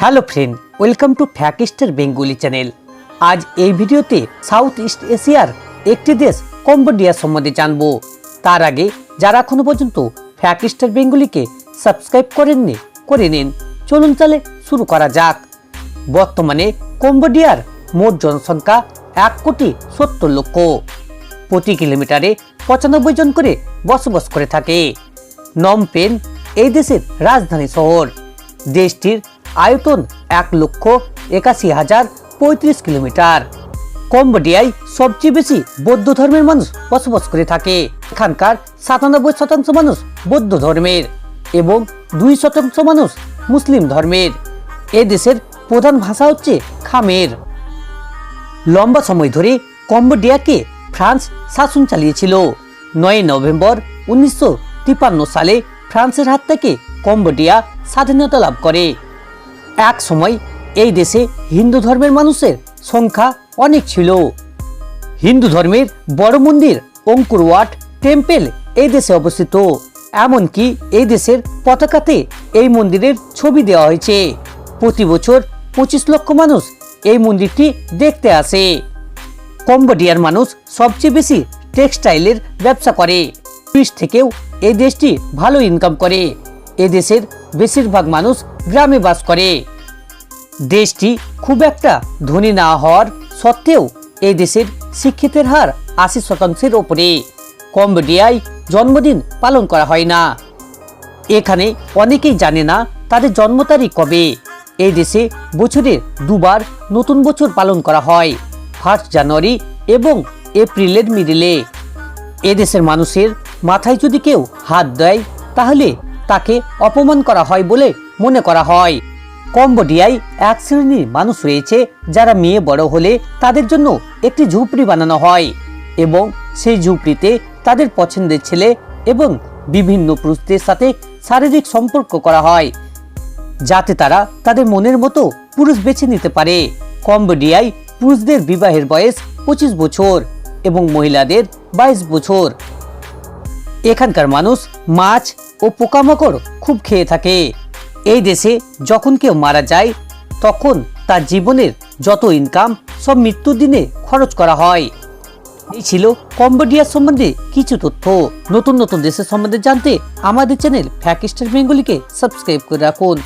Hello friend welcome to ফ্যাকিস্টার Bengali channel আজ এই ভিডিওতে সাউথ ইস্ট এশিয়ার একটি দেশ কম্বোডিয়া সম্বন্ধে জানব। তার আগে যারা এখনও পর্যন্ত ফ্যাকিস্টার বেঙ্গলিকে সাবস্ক্রাইব করেননি, করে নিন। চলুন তাহলে শুরু করা যাক। বর্তমানে কম্বোডিয়ার মোট জনসংখ্যা এক কোটি সত্তর লক্ষ। প্রতি কিলোমিটারে পঁচানব্বই জন করে বসবাস করে থাকে। নমপেন এই দেশের রাজধানী শহর। দেশটির আয়তন এক লক্ষ একাশি হাজার পঁয়ত্রিশ কিলোমিটার। কম্বোডিয়ায় সবচেয়ে বেশি বৌদ্ধ ধর্মের মানুষ বসবাস করে থাকে। এখানকার সাতানব্বই শতাংশ মানুষ বৌদ্ধ ধর্মের এবং দুই শতাংশ মানুষ মুসলিম ধর্মের। এ দেশের প্রধান ভাষা হচ্ছে খামের। লম্বা সময় ধরে কম্বোডিয়াকে ফ্রান্স শাসন চালিয়েছিল। নয় নভেম্বর উনিশশো তিপ্পান্ন সালে ফ্রান্সের হাত থেকে কম্বোডিয়া স্বাধীনতা লাভ করে। এক সময় এই দেশে হিন্দু ধর্মের মানুষের সংখ্যা অনেক ছিল। হিন্দু ধর্মের বড় মন্দির অঙ্কুরওয়াট টেম্পেল এই দেশে অবস্থিত। এমনকি এই দেশের পতাকাতে এই মন্দিরের ছবি দেওয়া হয়েছে। প্রতি বছর পঁচিশ লক্ষ মানুষ এই মন্দিরটি দেখতে আসে। কম্বোডিয়ার মানুষ সবচেয়ে বেশি টেক্সটাইলের ব্যবসা করে। টুরিস্ট থেকেও এই দেশটি ভালো ইনকাম করে। এ দেশের বেশিরভাগ মানুষ গ্রামে বাস করে। দেশটি খুব একটা ধনী না হওয়ার সত্ত্বেও এই দেশের শিক্ষিতের হার আশি শতাংশের ওপরে। কম্বোডিয়ায় জন্মদিন পালন করা হয় না। এখানে অনেকেই জানে না তাদের জন্ম তারিখ কবে। এই দেশে বছরে দুবার নতুন বছর পালন করা হয়, ফার্স্ট জানুয়ারি এবং এপ্রিলের মিডিলে। এদেশের মানুষের মাথায় যদি কেউ হাত দেয়, তাহলে তাকে অপমান করা হয় বলে মনে করা হয়। কম্বোডিয়ায় এক শ্রেণির মানুষ রয়েছে যারা মেয়ে বড় হলে তাদের জন্য একটি ঝুপড়ি বানানো হয় এবং সেই ঝুপড়িতে তাদের পছন্দের ছেলে এবং বিভিন্ন পুরুষদের সাথে শারীরিক সম্পর্ক করা হয়, যাতে তারা তাদের মনের মতো পুরুষ বেছে নিতে পারে। কম্বোডিয়ায় পুরুষদের বিবাহের বয়স পঁচিশ বছর এবং মহিলাদের বাইশ বছর। এখানকার মানুষ মাছ ও পোকামাকড় খুব খেয়ে থাকে। এই দেশে যখন কেউ মারা যায়, তখন তার জীবনের যত ইনকাম সব মৃত্যুর দিনে খরচ করা হয়। এই ছিল কম্বোডিয়ার সম্বন্ধে কিছু তথ্য। নতুন নতুন দেশের সম্বন্ধে জানতে আমাদের চ্যানেল ফ্যাকিস্টার বেঙ্গলিকে সাবস্ক্রাইব করে রাখুন।